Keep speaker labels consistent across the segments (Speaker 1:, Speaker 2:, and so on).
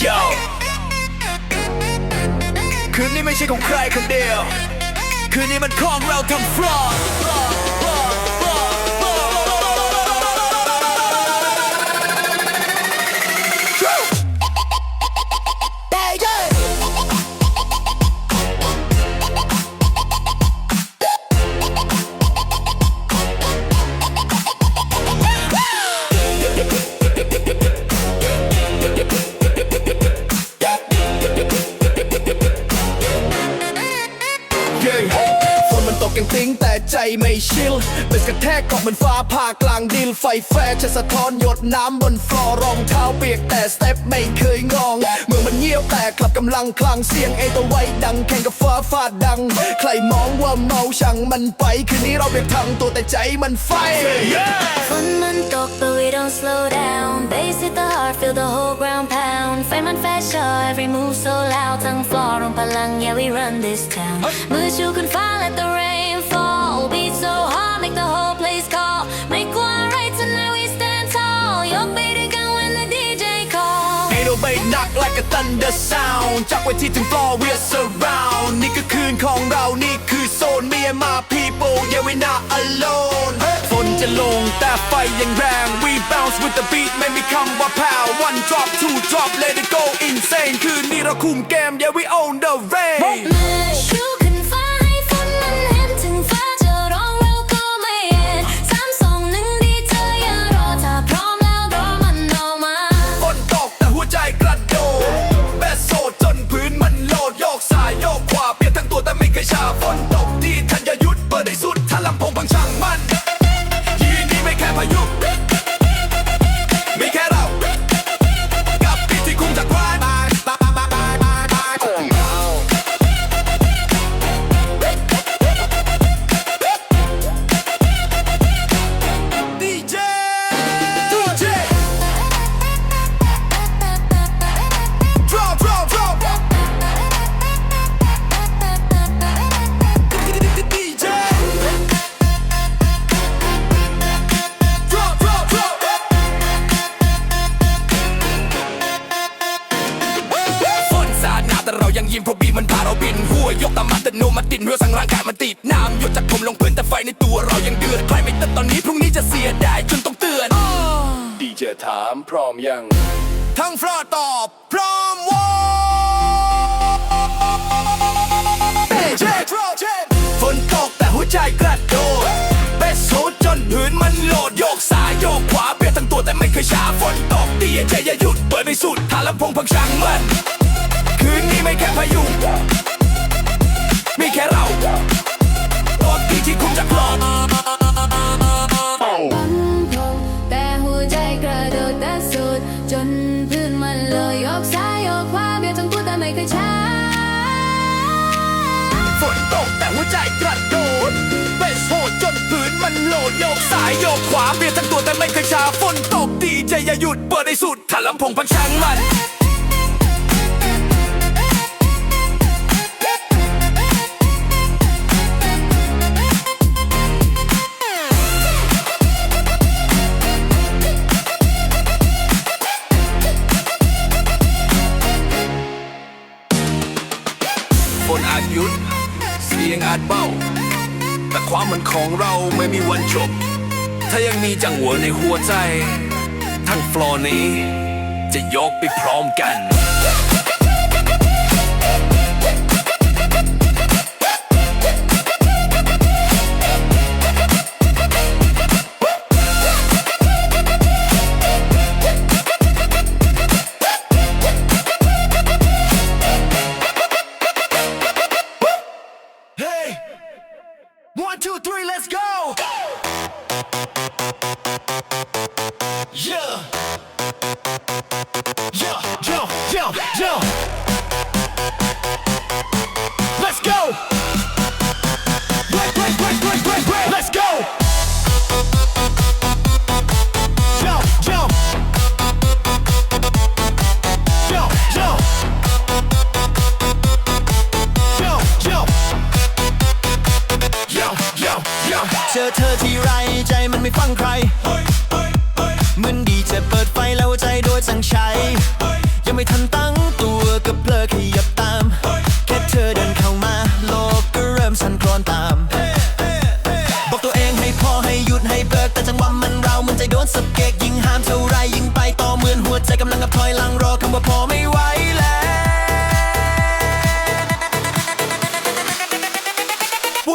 Speaker 1: Yo คืนนี้ไม่ใช่ของใครคนเดียว คืนนี้มันของเราทั้งฟลอร์
Speaker 2: ไม่ชิลเป็นกระแทกเกาะเหมือนฟ้าผ่ากลางดินไฟแฟร์จะสะท้อนหยดน้ำบนฟลอร์รองเท้าเปียกแต่สเต็ปไม่เคยงอง เมืองมันเงียบแต่กลับกำลังคลังเสียงเอตัวไว้ดังแข่งกับฟ้าฟาดดัง ใครมองว่าเมาช่างมันไป คืนนี้เราเบียกทำตัวแต่ใจมันไฟ
Speaker 3: ฝนมันตก but we don't slow down Bass hit the heart feel the whole ground pound ไฟมันแฟชั่น every move so loud ทั้ง floor รวมพลัง yeah we run this town มือชูขึ้นฟ้า let the rain fall beat so hard make the whole place call ไม่กลัวอะไร tonight we stand tall ยกไปด้วยกัน when the DJ call
Speaker 1: เอโดเบหนัก like a thunder sound จากเวทีถึง floor we're surround นี่คือคืนของเรา นี่คือโซน me and my people yeah we not alone ฝนจะลงแต่ไฟยังแรง we bounce with the beat ไม่มีคำว่า pow one drop two drop let it go insane คืนนี้เราคุมเกม yeah we own the rain
Speaker 3: งพื้น
Speaker 1: แต่ไฟในตัวเรายังเดือดใครไม่เตือนตอนนี้พรุ่งนี้จะเสียดายจนต้องเตือน
Speaker 2: ดีเจถามพร้อมยัง
Speaker 1: ทั้งฟลอร์ตอบพร้อมวอเช็คฝนตกแต่หัวใจกระโดดเบสโซจนพื้นมันโหลดโยกซ้ายโยกขวาเปลี่ยนทั้งตัวแต่ไม่เคยช้าฝนตกดีใจอย่าหยุดเปิดให้สุดถ้าลำโพงพังช่างมันคืนนี้ไม่แค่พายุ
Speaker 3: โยกขวาเป
Speaker 1: ลี่ยนทั้งตัวแต่ไม่เคยช้าฝนตกดีใจอย่าหยุดเปิดให้สุดถ้าลำพงพังช่างมันฝนอาจหยุดเสียงอาจเบาแต่ความมันของเราไม่มีวันจบ ถ้ายังมีจังหวะในหัวใจ ทั้งฟลอร์นี้ จะยกไปพร้อมกัน jump, jump. Let's go.
Speaker 4: Break, break, break, break, break, break. Let's go. Jump, jump. Jump, jump. Jump, jump. Jump, jump, jump.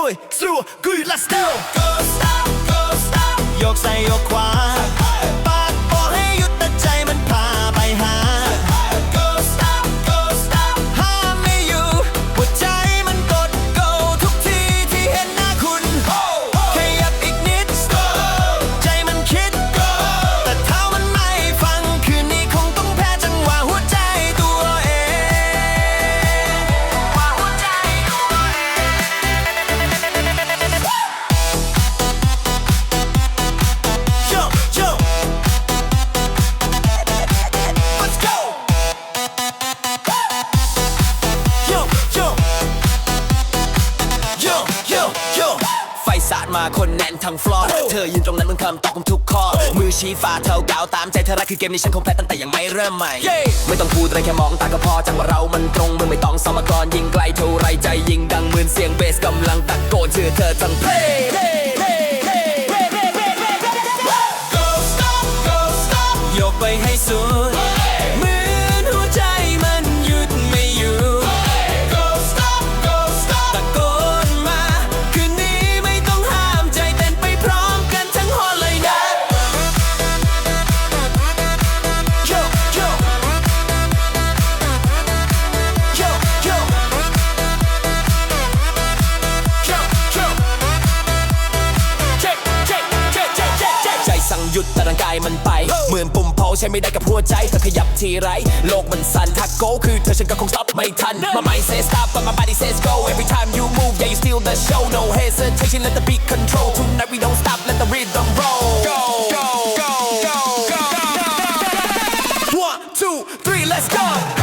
Speaker 2: One, two, three, let's go
Speaker 4: Go stop Go stop ย มาคนแน่นทั้งฟลอร์เธอยืนตรงนั้นมึงคำตอบผมทุกข้อ มือชี้ฟ้าเท่ากาวตามใจเธอรักคือเกมนี้ฉันคงแพ้ตั้งแต่ยังไม่เริ่มใหม่ ไม่ต้องพูดอะไรแค่มองตาก็พอจังว่าเรามันตรงมึงไม่ต้องซ้อมมาก่อนยิงไกลเท่าไรใจยิงดังเหมือนเสียงเบสกำลังตะโกนชื่อเธอทั้งเพล แต่ร่างกายมันไป เหมือนปุ่มเผาใช้ไม่ได้กับหัวใจเธอขยับทีไร โลกมันสั่นถ้าโกคือเธอฉันก็คง stop ไม่ทันมา mind says stop but my body says go every time you move yeah you steal the show no hesitation let the beat control tonight we don't stop let the rhythm roll go go go go go one two three let's go